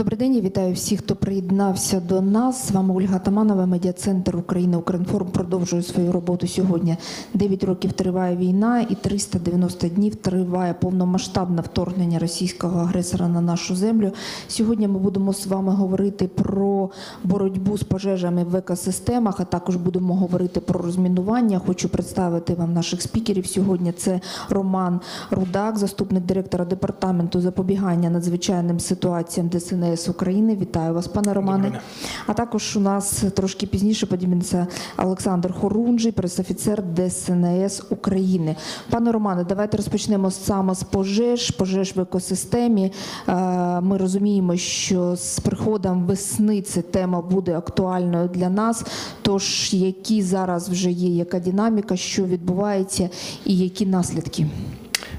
Добрий день, я вітаю всіх, хто приєднався до нас. З вами Ольга Таманова, медіа-центр України Укрінформ продовжує свою роботу сьогодні. 9 років триває війна і 390 днів триває повномасштабне вторгнення російського агресора на нашу землю. Сьогодні ми будемо з вами говорити про боротьбу з пожежами в екосистемах, а також будемо говорити про розмінування. Хочу представити вам наших спікерів. Сьогодні це Роман Рудак, заступник директора департаменту запобігання надзвичайним ситуаціям ДСНС України. Вітаю вас, пане Романе. А також у нас трошки пізніше подіметься Олександр Хорунжий, пресофіцер ДСНС України. Пане Романе, давайте розпочнемо саме з пожеж, пожеж в екосистемі. Е, Ми розуміємо, що з приходом весни ця тема буде актуальною для нас. Тож які зараз вже є, яка динаміка, що відбувається, і які наслідки?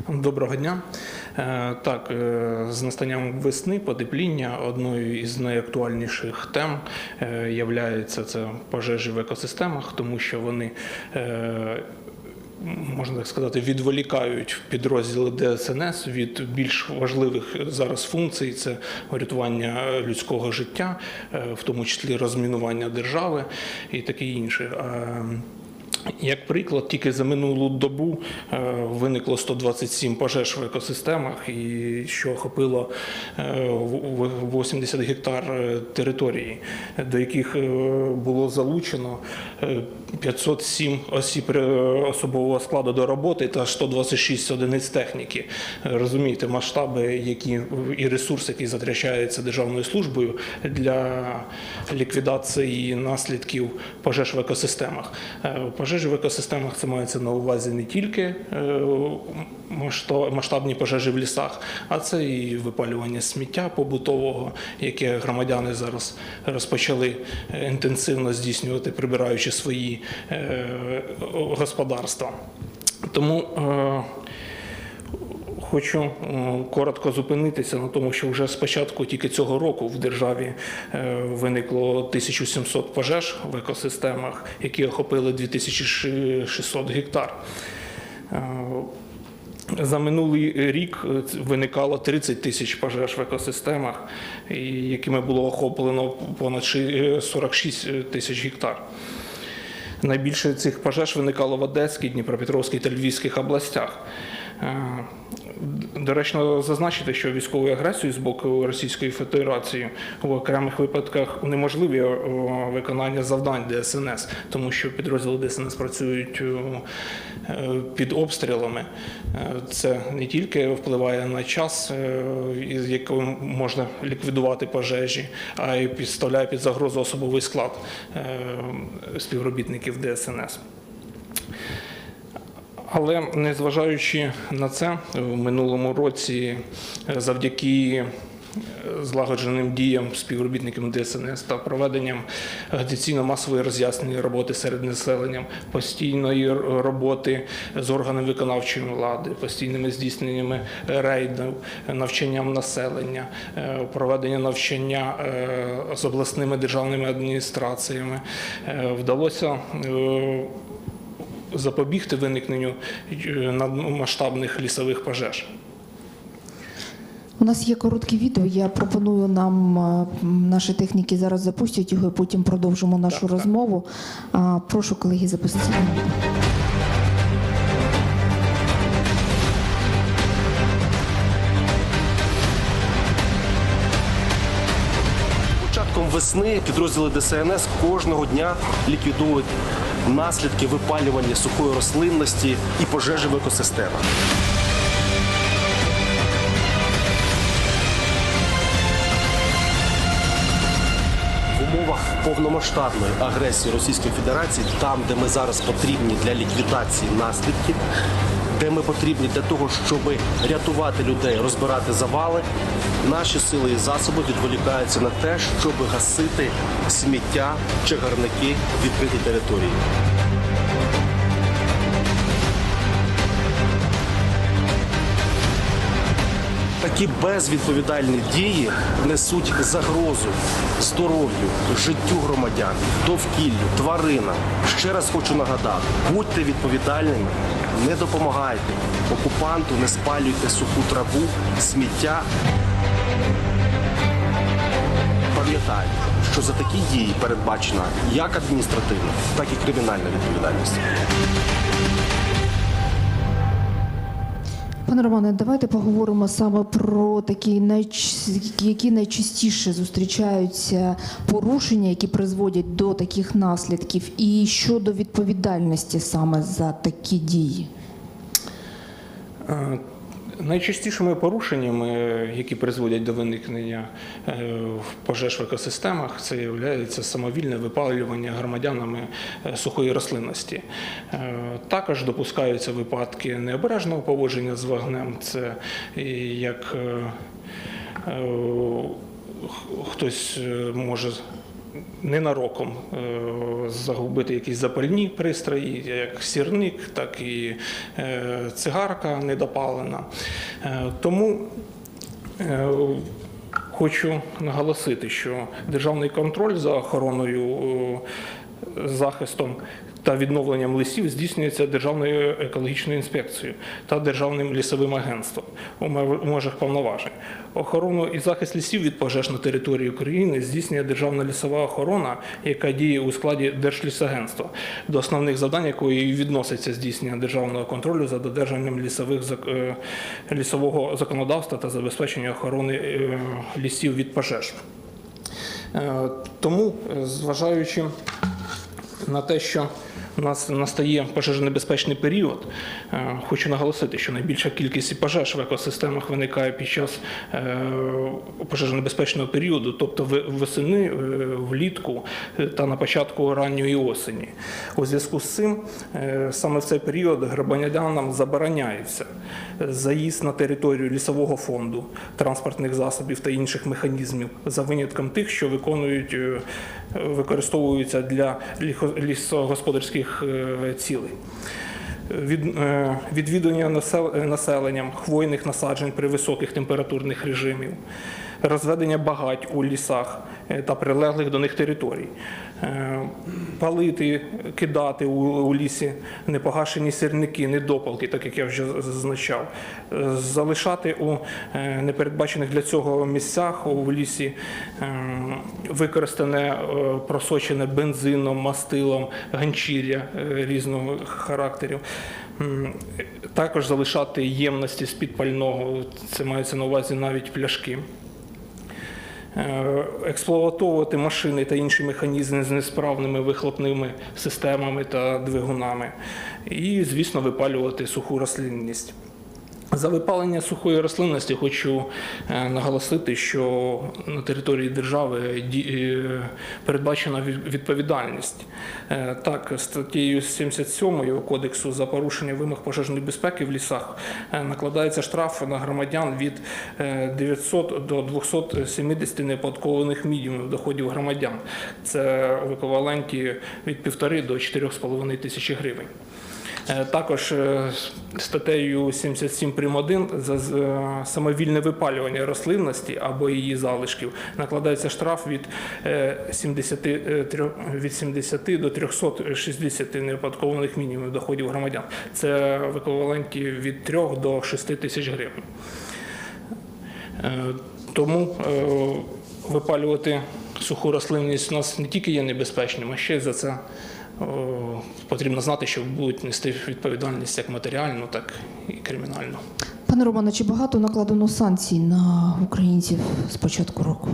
Доброго дня. Е, Так, е, з настанням весни потепління одною із найактуальніших тем е, являється це пожежі в екосистемах, тому що вони. Можна так сказати, відволікають підрозділи ДСНС від більш важливих зараз функцій: це врятування людського життя, в тому числі розмінування держави і таке інше. Е, Як приклад, тільки за минулу добу е, виникло 127 пожеж в екосистемах, і що охопило е, в- в- 80 гектар е, території, до яких е, було залучено е, 507 осіб е, особового складу до роботи та 126 одиниць техніки. Е, Розумієте, масштаби, які і ресурс, який затрачається державною службою для ліквідації наслідків пожеж в екосистемах. Пожежі в екосистемах це мається на увазі не тільки е, масштабні пожежі в лісах, а це і випалювання сміття побутового, яке громадяни зараз розпочали е, інтенсивно здійснювати, прибираючи свої е, господарства. Тому Хочу коротко зупинитися на тому, що вже з початку тільки цього року в державі е, виникло 1700 пожеж в екосистемах, які охопили 2600 гектар. Е, За минулий рік е, виникало 30 тисяч пожеж в екосистемах, якими було охоплено понад е, 46 тисяч гектар. Найбільше цих пожеж виникало в Одеській, Дніпропетровській та Львівських областях. Е, Доречно зазначити, що військовою агресією з боку Російської Федерації в окремих випадках унеможливі е, виконання завдань ДСНС, тому що підрозділи ДСНС працюють е, під обстрілами. Це не тільки впливає на час, із яким можна ліквідувати пожежі, а й підставляє під загрозу особовий склад співробітників ДСНС. Але незважаючи на це, в минулому році е, завдяки е, злагодженим діям співробітників ДСНС та проведенням агітаційно-масової роз'яснення роботи серед населення, постійної роботи з органами виконавчої влади, постійними здійсненнями рейдів, навчанням населення, е, проведення навчання з обласними державними адміністраціями, вдалося запобігти виникненню е, надмасштабних лісових пожеж. У нас є коротке відео. Я пропоную нам е, наші техніки зараз запустять його, і потім продовжимо нашу Так, так. розмову. А, Прошу колеги запустити. Початком весни підрозділи ДСНС кожного дня ліквідують наслідки випалювання сухої рослинності і пожежі в екосистемах. Умовах повномасштабної агресії Російської Федерації, там, де ми зараз потрібні для ліквідації наслідків, де ми потрібні для того, щоб рятувати людей, розбирати завали, наші сили і засоби відволікаються на те, щоб гасити сміття, чагарники, відкриті території. Такі безвідповідальні дії несуть загрозу здоров'ю, життю громадян, довкіллю, тваринам. Ще раз хочу нагадати: будьте відповідальними, не допомагайте окупанту, не спалюйте суху траву, сміття. Нагадаю, що за такі дії передбачена як адміністративна, так і кримінальна відповідальність. Пане Романе, давайте поговоримо саме про такі найч... які найчастіше зустрічаються порушення, які призводять до таких наслідків, і щодо відповідальності саме за такі дії. Найчастішими порушеннями, які призводять до виникнення е, пожеж в екосистемах, це є самовільне випалювання громадянами е, сухої рослинності. Е, Також допускаються випадки необережного поводження з вогнем. Це як хтось може ненароком е, загубити якісь запальні пристрої, як сірник, так і е, цигарка недопалена. Е, Тому хочу наголосити, що державний контроль за охороною захистом та відновленням лісів здійснюється Державною екологічною інспекцією та Державним лісовим агентством у межах повноважень. Охорону і захист лісів від пожеж на території України здійснює Державна лісова охорона, яка діє у складі Держлісагентства, до основних завдань якої відноситься здійснення державного контролю за додержанням лісових е, лісового законодавства та забезпечення охорони е, лісів від пожеж. Е, Тому, зважаючи на те, що у нас настає пожежонебезпечний період, е, хочу наголосити, що найбільша кількість пожеж в екосистемах виникає під час е, пожежонебезпечного періоду, тобто восени, е, влітку та на початку ранньої осені. У зв'язку з цим саме в цей період громадянам забороняється заїзд на територію лісового фонду, транспортних засобів та інших механізмів за винятком тих, що виконують використовуються для лісогосподарських е, цілей. Е, відвідування е, населенням хвойних насаджень при високих температурних режимів, розведення багать у лісах та прилеглих до них територій, е, палити, кидати у, лісі непогашені сірники, недопалки, так як я вже зазначав, е, залишати у е, непередбачених для цього місцях у лісі е, використане е, просочене бензином, мастилом, ганчір'я е, різного характерів. Також залишати ємності з-під пального, це мається на увазі навіть пляшки. Е, Експлуатовувати машини та інші механізми з несправними вихлопними системами та двигунами. І, звісно, випалювати суху рослинність. За випалення сухої рослинності хочу е, наголосити, що на території держави е, передбачена відповідальність. Е, Так, статтею 77 Кодексу за порушення вимог пожежної безпеки в лісах накладається штраф на громадян від е, 900 до 270 неоподаткованих мінімумів доходів громадян. Це в еквіваленті від 1,5 до 4,5 тисячі гривень. Е, Також е, статтею 77 прим. 1 за е, самовільне випалювання рослинності або її залишків накладається штраф від е, 70, е, від 70 до 360 неоподаткованих мінімумів доходів громадян. Це в еквіваленті від 3 до 6 тисяч гривень. Тому випалювати суху рослинність у нас не тільки є небезпечним, а ще за це потрібно знати, що будуть нести відповідальність як матеріальну, так і кримінальну. Пане Романе, чи багато накладено санкцій на українців з початку року?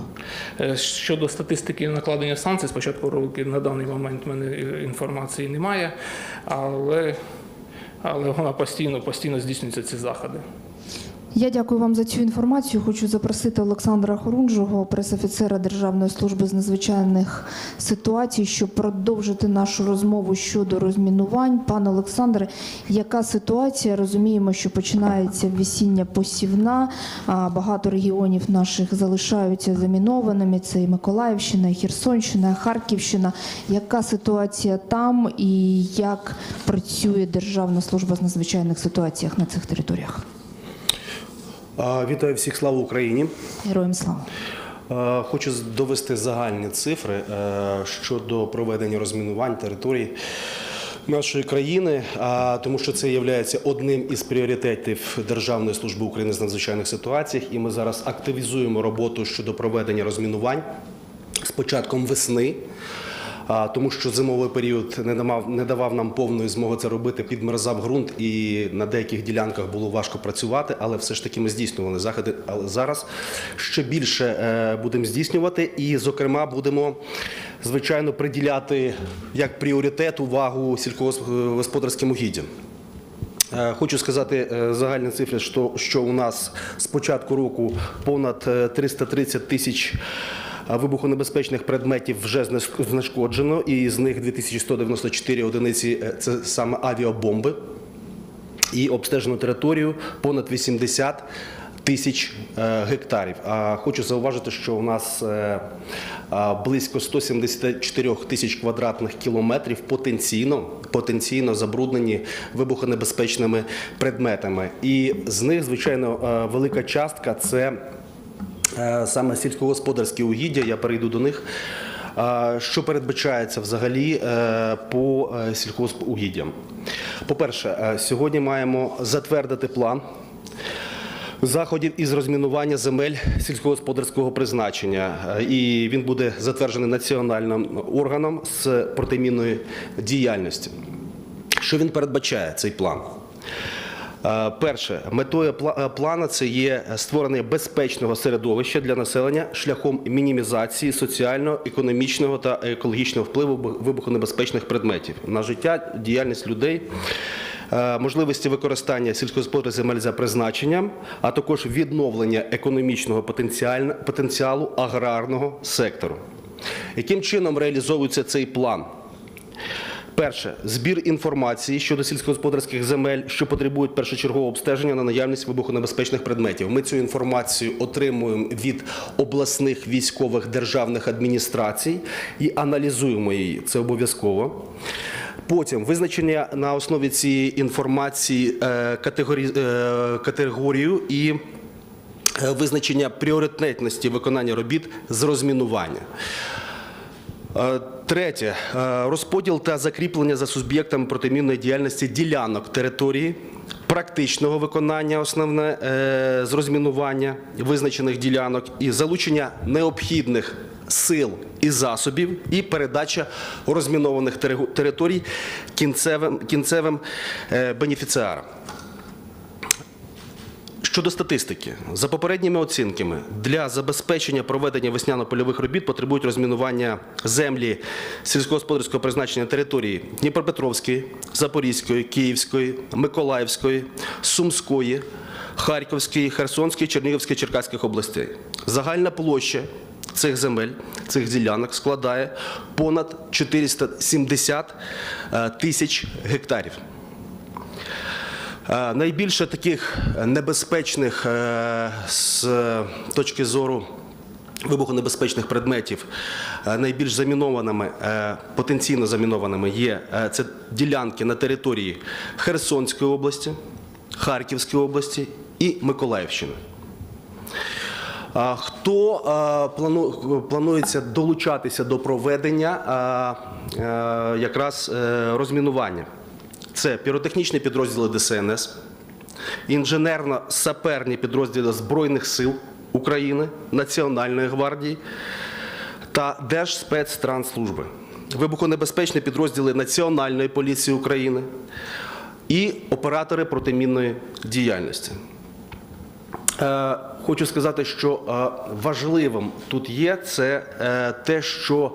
Е, Щодо статистики накладення санкцій, спочатку року на даний момент в мене е, інформації немає, але, але вона постійно, постійно здійснюються ці заходи. Я дякую вам за цю інформацію. Хочу запросити Олександра Хорунжого, пресофіцера Державної служби з надзвичайних ситуацій, щоб продовжити нашу розмову щодо розмінувань. Пане Олександре, яка ситуація? Розуміємо, що починається весіння посівна. Багато регіонів наших залишаються замінованими. Це і Миколаївщина, і Херсонщина, і Харківщина. Яка ситуація там і як працює Державна служба з надзвичайних ситуаціях на цих територіях? Вітаю всіх, слава Україні. Героям слава! Хочу довести загальні цифри е, щодо проведення розмінувань територій нашої країни, тому що це є одним із пріоритетів Державної служби України з надзвичайних ситуаціях, і ми зараз активізуємо роботу щодо проведення розмінувань. з початком весни. Тому що зимовий період не давав, не давав нам повної змоги це робити, підмерзав ґрунт, і на деяких ділянках було важко працювати, але все ж таки ми здійснювали заходи. Але зараз ще більше е, будемо здійснювати, і, зокрема, будемо звичайно приділяти як пріоритет увагу сільськогосподарським угіддям. Е, Хочу сказати е, загальні цифри, що, у нас з початку року понад е, 330 тисяч вибухонебезпечних предметів вже знеш- знешкоджено, і з них 2194 одиниці е, це саме авіабомби. І обстежено територію понад 80 тисяч е, гектарів. А хочу зауважити, що у нас е, близько 174 тисяч квадратних кілометрів потенційно, потенційно забруднені вибухонебезпечними предметами. І з них, звичайно, велика частка це саме сільськогосподарські угіддя. Я перейду до них. Що передбачається взагалі е, по е, сільхозугіддям? По-перше, е, сьогодні маємо затвердити план заходів із розмінування земель сільськогосподарського призначення. Е, І він буде затверджений національним органом з протимінної діяльності. Що він передбачає цей план? Е, Перше, метою е, плану це є створення безпечного середовища для населення шляхом мінімізації соціального, економічного та екологічного впливу вибухонебезпечних предметів на життя, діяльність людей, е, можливості використання сільськогосподарських земель за призначенням, а також відновлення економічного потенціалу аграрного сектору. Яким чином реалізовується цей план? Перше збір інформації щодо сільськогосподарських земель, що потребують першочергового обстеження на наявність вибухонебезпечних предметів. Ми цю інформацію отримуємо від обласних військових державних адміністрацій і аналізуємо її. Це обов'язково. Потім визначення на основі цієї інформації е, е, категорію і е, визначення пріоритетності виконання робіт з розмінування. Е, Третє Е, розподіл та закріплення за суб'єктами протимінної діяльності ділянок території, практичного виконання основне е, з розмінування визначених ділянок і залучення необхідних сил і засобів, і передача розмінованих територій кінцевим, кінцевим бенефіціарам. Щодо статистики, за попередніми оцінками, для забезпечення проведення весняно-польових робіт потребують розмінування землі сільськогосподарського призначення території Дніпропетровської, Запорізької, Київської, Миколаївської, Сумської, Харківської, Херсонської, Чернігівської, Черкаських областей. Загальна площа цих земель, цих ділянок складає понад 470 е, тисяч гектарів. Е, Найбільше таких небезпечних е, з точки зору вибухонебезпечних предметів, е, найбільш замінованими, потенційно замінованими є це ділянки на території Херсонської області, Харківської області і Миколаївщини. Хто планується долучатися до проведення якраз розмінування? Це піротехнічні підрозділи ДСНС, інженерно-саперні підрозділи Збройних сил України, Національної гвардії та Держспецтранслужби, вибухонебезпечні підрозділи Національної поліції України і оператори протимінної діяльності. Е, Хочу сказати, що е, важливим тут є це е, те, що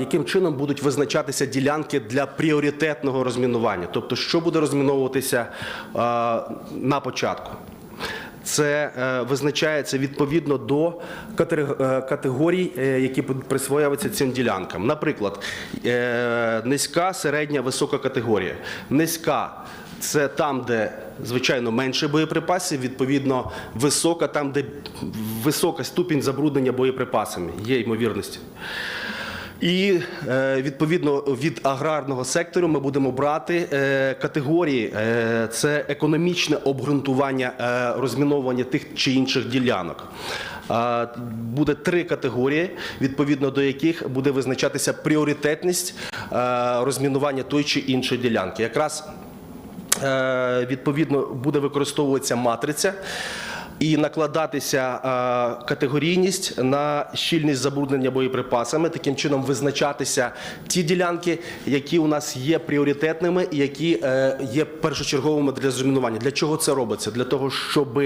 яким чином будуть визначатися ділянки для пріоритетного розмінування, тобто що буде розміновуватися на початку. Це е, визначається відповідно до е, категорій, е, які будуть присвоюватися цим ділянкам. Наприклад, низька, середня, висока категорія. Низька це там, де звичайно менше боєприпасів, відповідно, висока, там, де висока ступінь забруднення боєприпасами, є ймовірності. І е, відповідно від аграрного сектору ми будемо брати е, категорії. Е, Це економічне обґрунтування розміновування тих чи інших ділянок. Буде три категорії, відповідно до яких буде визначатися пріоритетність розмінування тої чи іншої ділянки. Якраз відповідно буде використовуватися матриця. І накладатися е, категорійність на щільність забруднення боєприпасами, таким чином визначатися ті ділянки, які у нас є пріоритетними і які е, є першочерговими для розмінування. Для чого це робиться? Для того, щоб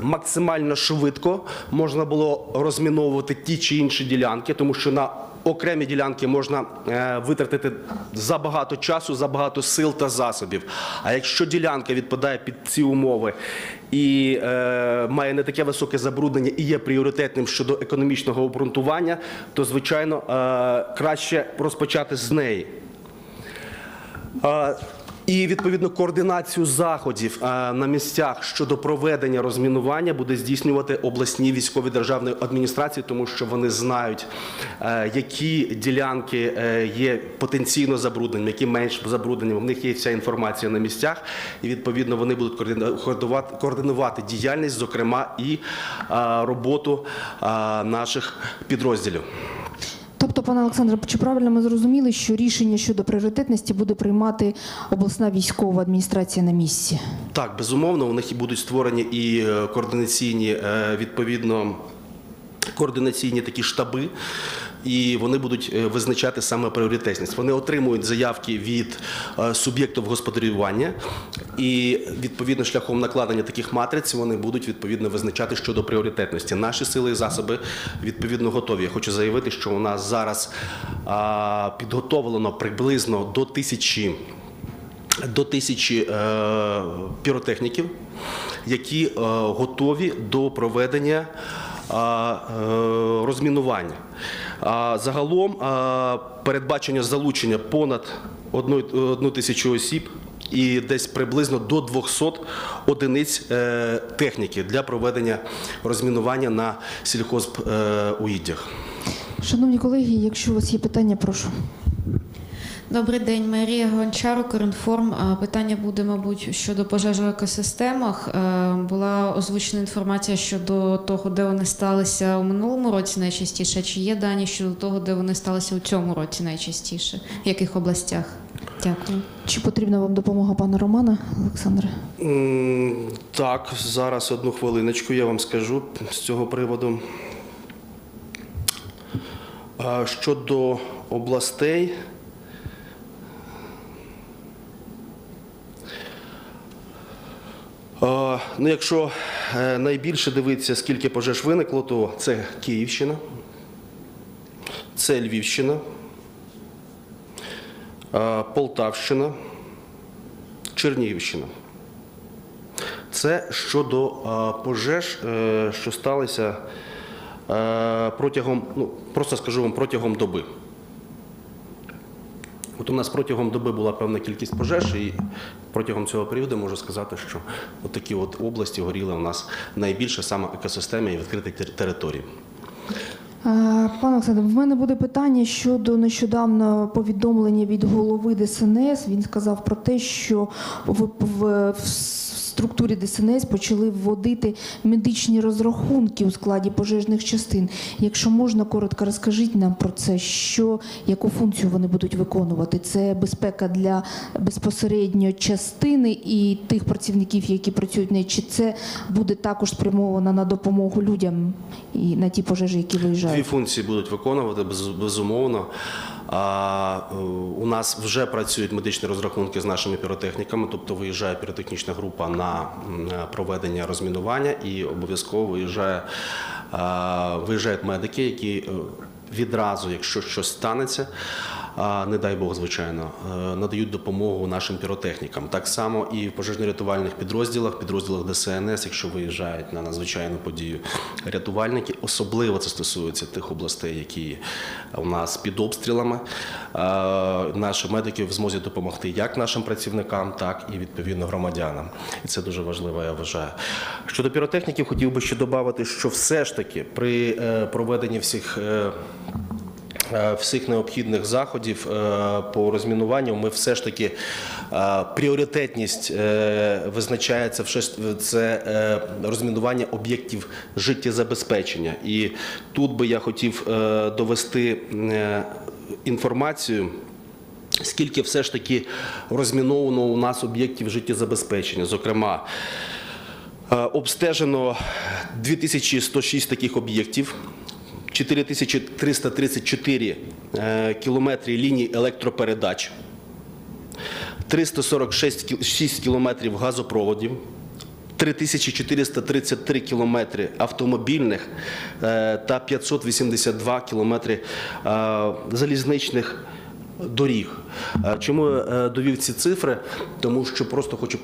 максимально швидко можна було розміновувати ті чи інші ділянки, тому що на окремі ділянки можна е, витратити забагато часу, забагато сил та засобів. А якщо ділянка відпадає під ці умови і е, має не таке високе забруднення і є пріоритетним щодо економічного обґрунтування, то звичайно е, краще розпочати з неї. Е, І відповідно координацію заходів е, на місцях щодо проведення розмінування буде здійснювати обласні військові державні адміністрації, тому що вони знають, е, які ділянки е, є потенційно забрудненими, які менш забруднені. В них є вся інформація на місцях, і відповідно вони будуть координу- координувати- діяльність, зокрема і роботу наших підрозділів. Тобто, пане Олександре, чи правильно ми зрозуміли, що рішення щодо пріоритетності буде приймати обласна військова адміністрація на місці? Так, безумовно, у них і будуть створені і е, координаційні е, відповідно. Координаційні такі штаби, і вони будуть е, визначати саме пріоритетність. Вони отримують заявки від е, суб'єктів господарювання, і відповідно шляхом накладення таких матриць вони будуть відповідно визначати щодо пріоритетності. Наші сили і засоби відповідно готові. Я хочу заявити, що у нас зараз підготовлено приблизно до тисячі до тисячі е, піротехніків, які е, готові до проведення розмінування. Загалом е, передбачення залучення понад одну, тисячу осіб. І десь приблизно до 200 одиниць е, техніки для проведення розмінування на сільхозуїддях. Шановні колеги, якщо у вас є питання, прошу. Добрий день, Марія Гончар, Укрінформ. Питання буде, мабуть, щодо пожеж в екосистемах. Е, Була озвучена інформація щодо того, де вони сталися у минулому році найчастіше. Чи є дані щодо того, де вони сталися у цьому році найчастіше? В яких областях? Дякую. Чи потрібна вам допомога пана Романа, Олександре? Так, зараз одну хвилиночку я вам скажу з цього приводу. Щодо областей. Ну, якщо е, найбільше дивитися, скільки пожеж виникло, то це Київщина, це Львівщина, Полтавщина, Чернігівщина. Це щодо е, пожеж, е, що сталися е, протягом, ну просто скажу вам, протягом доби. От у нас протягом доби була певна кількість пожеж, і протягом цього періоду можу сказати, що такі от області горіли у нас найбільше саме екосистеми і відкритих територій. Пане Олександре, в мене буде питання щодо нещодавно повідомлення від голови ДСНС. Він сказав про те, що в структурі ДСНС почали вводити медичні розрахунки у складі пожежних частин. Якщо можна, коротко розкажіть нам про це, що яку функцію вони будуть виконувати? Це безпека для безпосередньо частини і тих працівників, які працюють в неї, чи це буде також спрямовано на допомогу людям і на ті пожежі, які виїжджають? Дві функції будуть виконувати без- безумовно. Е, у нас вже працюють медичні розрахунки з нашими піротехніками, тобто виїжджає піротехнічна група на проведення розмінування і обов'язково виїжджає, а, виїжджають медики, які е, відразу, якщо щось станеться, а, не дай Бог, звичайно, е, надають допомогу нашим піротехнікам. Так само і в пожежно-рятувальних підрозділах, підрозділах ДСНС, якщо виїжджають на надзвичайну подію рятувальники, особливо це стосується тих областей, які у нас під обстрілами. е, Наші медики в змозі допомогти як нашим працівникам, так і відповідно громадянам. І це дуже важливо, я вважаю. Щодо піротехніків, хотів би ще додати, що все ж таки при е, проведенні всіх. Е, всіх необхідних заходів е, по розмінуванню ми все ж таки е, пріоритетність визначається це розмінування об'єктів життєзабезпечення. І тут би я хотів довести інформацію. Скільки все ж таки розміновано у нас об'єктів життєзабезпечення, зокрема Обстежено 2106 таких об'єктів, 4334 е, кілометри ліній електропередач, 346 кілометрів газопроводів, 3433 кілометри автомобільних е, та 582 кілометри е, залізничних доріг. Чому я довів ці цифри? Тому що просто хочу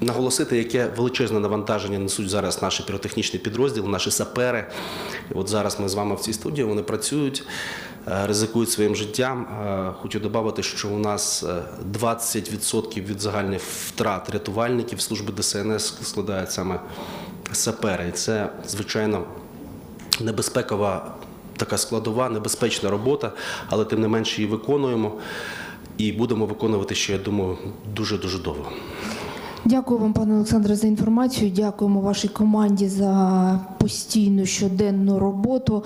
наголосити, яке величезне навантаження несуть зараз наші піротехнічні підрозділи, наші сапери. От зараз ми з вами в цій студії, вони працюють, е, ризикують своїм життям. Е, Хочу додати, що у нас е, 20% від загальних втрат рятувальників служби ДСНС складають саме сапери. І це, звичайно, небезпекова така складова, небезпечна робота, але тим не менше її виконуємо. І будемо виконувати ще, я думаю, дуже-дуже довго. Дякую вам, пане Олександре, за інформацію. Дякуємо вашій команді за постійну щоденну роботу.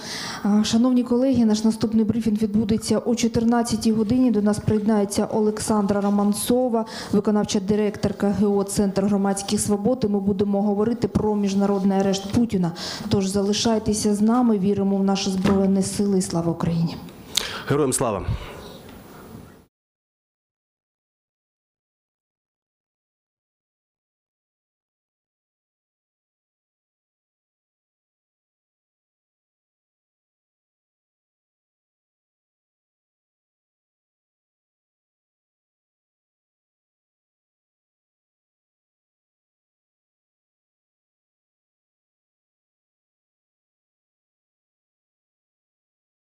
Шановні колеги, наш наступний брифінг відбудеться о 14-й годині. До нас приєднається Олександра Романцова, виконавча директорка ГО Центр громадських свобод. Ми будемо говорити про міжнародний арешт Путіна. Тож залишайтеся з нами. Віримо в наші збройні сили. Слава Україні! Героям слава!